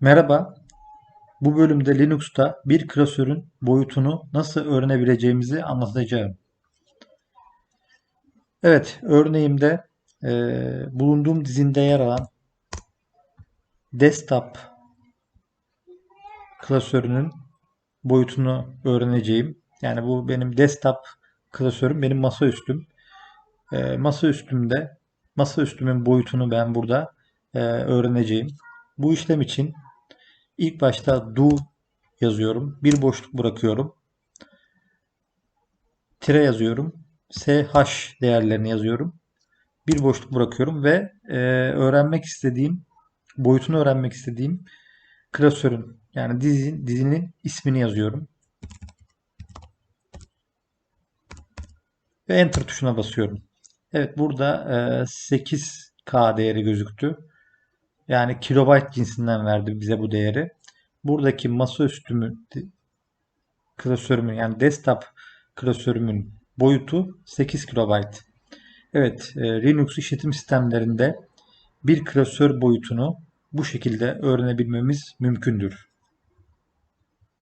Merhaba, bu bölümde Linux'ta bir klasörün boyutunu nasıl öğrenebileceğimizi anlatacağım. Evet, örneğimde eee, bulunduğum dizinde yer alan desktop klasörünün boyutunu öğreneceğim. Yani bu benim desktop klasörüm, benim masaüstüm. Eee masaüstümde, masaüstümün boyutunu ben burada eee, öğreneceğim. Bu işlem için İlk başta do yazıyorum. Bir boşluk bırakıyorum. Tire yazıyorum. sh değerlerini yazıyorum. Bir boşluk bırakıyorum ve e, öğrenmek istediğim, boyutunu öğrenmek istediğim klasörün yani dizinin, dizinin ismini yazıyorum. Ve Enter tuşuna basıyorum. Evet burada e, 8K değeri gözüktü. Yani kilobayt cinsinden verdi bize bu değeri. Buradaki masaüstümü klasörümün yani desktop klasörümün boyutu 8 kilobayt. Evet, e, Linux işletim sistemlerinde bir klasör boyutunu bu şekilde öğrenebilmemiz mümkündür.